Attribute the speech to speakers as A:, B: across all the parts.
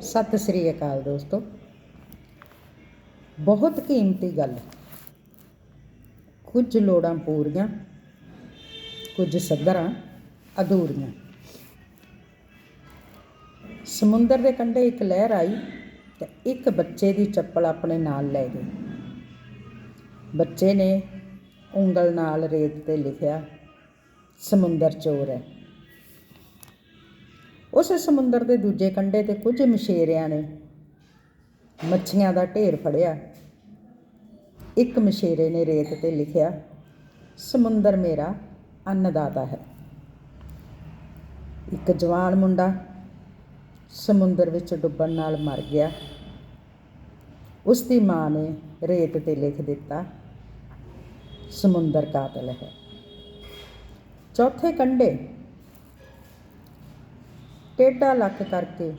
A: ਸਤਿ ਸ੍ਰੀ ਅਕਾਲ ਦੋਸਤੋ। ਬਹੁਤ ਕੀਮਤੀ ਗੱਲ। ਕੁਝ ਲੋੜਾਂ ਪੂਰੀਆਂ, ਕੁਝ ਸੱਧਰਾਂ ਅਧੂਰੀਆਂ। ਸਮੁੰਦਰ ਦੇ ਕੰਢੇ ਇੱਕ ਲਹਿਰ ਆਈ ਤੇ ਇੱਕ ਬੱਚੇ ਦੀ ਚੱਪਲ ਆਪਣੇ ਨਾਲ ਲੈ ਗਈ। ਬੱਚੇ ਨੇ ਉਂਗਲ ਨਾਲ ਰੇਤ ਤੇ ਲਿਖਿਆ, ਸਮੁੰਦਰ ਚੋਰ ਹੈ। ਉਸ ਸਮੁੰਦਰ ਦੇ ਦੂਜੇ ਕੰਢੇ ਤੇ ਕੁਝ ਮਛੇਰਿਆਂ ਨੇ ਮੱਛੀਆਂ ਦਾ ਢੇਰ ਫੜਿਆ। ਇੱਕ ਮਛੇਰੇ ਨੇ ਰੇਤ ਤੇ ਲਿਖਿਆ, ਸਮੁੰਦਰ ਮੇਰਾ ਅੰਨਦਾਤਾ ਹੈ। ਇੱਕ ਜਵਾਨ ਮੁੰਡਾ ਸਮੁੰਦਰ ਵਿੱਚ ਡੁੱਬਣ ਨਾਲ ਮਰ ਗਿਆ। ਉਸ ਦੀ ਮਾਂ ਨੇ ਰੇਤ ਤੇ ਲਿਖ ਦਿੱਤਾ, ਸਮੁੰਦਰ ਕਾਤਲ ਹੈ। ਚੌਥੇ ਕੰਢੇ ਟੇਢਾ ਲੱਕ ਕਰਕੇ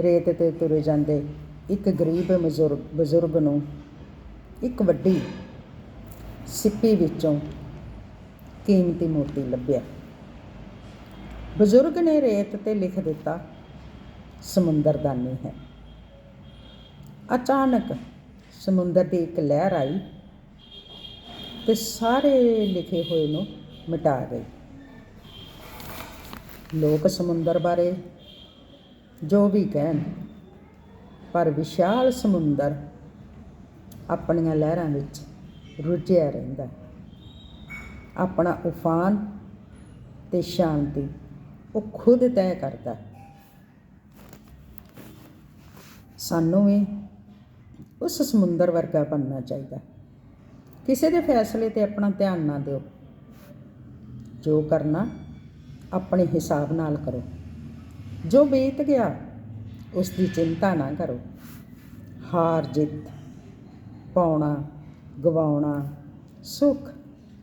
A: ਰੇਤ ਤੇ ਤੁਰੇ ਜਾਂਦੇ। ਇੱਕ ਗਰੀਬ ਬਜ਼ੁਰਗ ਬਜ਼ੁਰਗ ਨੂੰ ਇੱਕ ਵੱਡੀ ਸਿੱਪੀ ਵਿੱਚੋਂ ਕੀਮਤੀ ਮੋਤੀ ਲੱਭਿਆ। ਬਜ਼ੁਰਗ ਨੇ ਰੇਤ ਤੇ ਲਿਖ ਦਿੱਤਾ, ਸਮੁੰਦਰ ਦਾਨੀ ਹੈ। ਅਚਾਨਕ ਸਮੁੰਦਰ ਦੀ ਇੱਕ ਲਹਿਰ ਆਈ ਤੇ ਸਾਰੇ ਲਿਖੇ ਹੋਏ ਨੂੰ ਮਿਟਾ ਗਈ। ਲੋਕ ਸਮੁੰਦਰ ਬਾਰੇ ਜੋ ਵੀ ਕਹਿਣ, ਪਰ ਵਿਸ਼ਾਲ ਸਮੁੰਦਰ ਆਪਣੀਆਂ ਲਹਿਰਾਂ ਵਿੱਚ ਰੁੱਝਿਆ ਰਹਿੰਦਾ ਆਪਣਾ ਉਫਾਨ ਤੇ ਸ਼ਾਂਤੀ ਉਹ ਖੁਦ ਤੈਅ ਕਰਦਾ ਸਾਨੂੰ ਵੀ ਉਸ ਸਮੁੰਦਰ ਵਰਗਾ ਬਣਨਾ ਚਾਹੀਦਾ ਕਿਸੇ ਦੇ ਫੈਸਲੇ ਤੇ ਆਪਣਾ ਧਿਆਨ ਨਾ ਦਿਓ। ਜੋ ਕਰਨਾ ਆਪਣੇ ਹਿਸਾਬ ਨਾਲ ਕਰੋ। ਜੋ ਬੀਤ ਗਿਆ ਉਸ ਦੀ ਚਿੰਤਾ ਨਾ ਕਰੋ। ਹਾਰ ਜਿੱਤ, ਪਾਉਣਾ, ਗਵਾਉਣਾ, ਸੁੱਖ,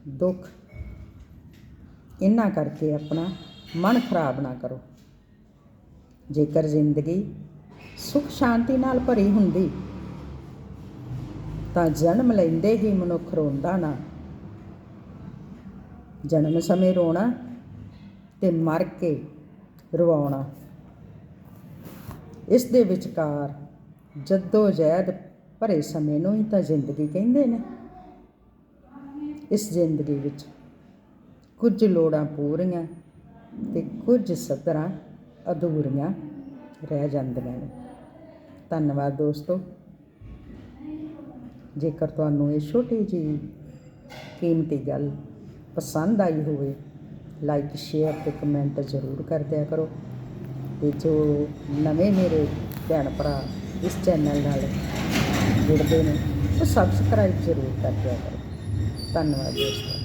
A: ਦੁੱਖ ਇਹਨਾਂ ਕਰਕੇ ਆਪਣਾ ਮਨ ਖਰਾਬ ਨਾ ਕਰੋ। ਜੇਕਰ ਜ਼ਿੰਦਗੀ ਸੁਖ ਸ਼ਾਂਤੀ ਨਾਲ ਭਰੀ ਹੁੰਦੀ, ਤਾਂ ਜਨਮ ਲੈਂਦੇ ਹੀ ਮਨੁੱਖ ਰੋਂਦਾ ਨਾ। ਜਨਮ ਸਮੇਂ ਰੋਣਾ ਤੇ ਮਰ ਕੇ ਰਵਾਉਣਾ। ਇਸ ਦੇ ਵਿਚਕਾਰ ਜੱਦੋ ਜਹਿਦ ਭਰੇ ਸਮੇਂ ਨੂੰ ਹੀ ਤਾਂ ਜ਼ਿੰਦਗੀ ਕਹਿੰਦੇ ਨੇ। ਇਸ ਜ਼ਿੰਦਗੀ ਵਿੱਚ ਕੁਝ ਲੋੜਾਂ ਪੂਰੀਆਂ ਤੇ ਕੁਝ ਸੱਧਰਾਂ ਅਧੂਰੀਆਂ ਰਹਿ ਜਾਂਦੀਆਂ ਨੇ। ਧੰਨਵਾਦ ਦੋਸਤੋ। ਜੇਕਰ ਤੁਹਾਨੂੰ ਇਹ ਛੋਟੀ ਜਿਹੀ ਕੀਮਤੀ ਗੱਲ ਪਸੰਦ ਆਈ ਹੋਵੇ ਲਾਈਕ, ਸ਼ੇਅਰ ਤੇ ਕਮੈਂਟ ਜ਼ਰੂਰ ਕਰ ਦਿਆ ਕਰੋ। ਤੇ ਜੋ ਨਵੇਂ ਮੇਰੇ ਭੈਣ ਭਰਾ ਇਸ ਚੈਨਲ ਨਾਲ ਜੁੜਦੇ ਨੇ, ਉਹ ਸਬਸਕ੍ਰਾਈਬ ਜ਼ਰੂਰ ਕਰ ਦਿਆ ਕਰੋ। ਧੰਨਵਾਦ ਦੋਸਤੋ।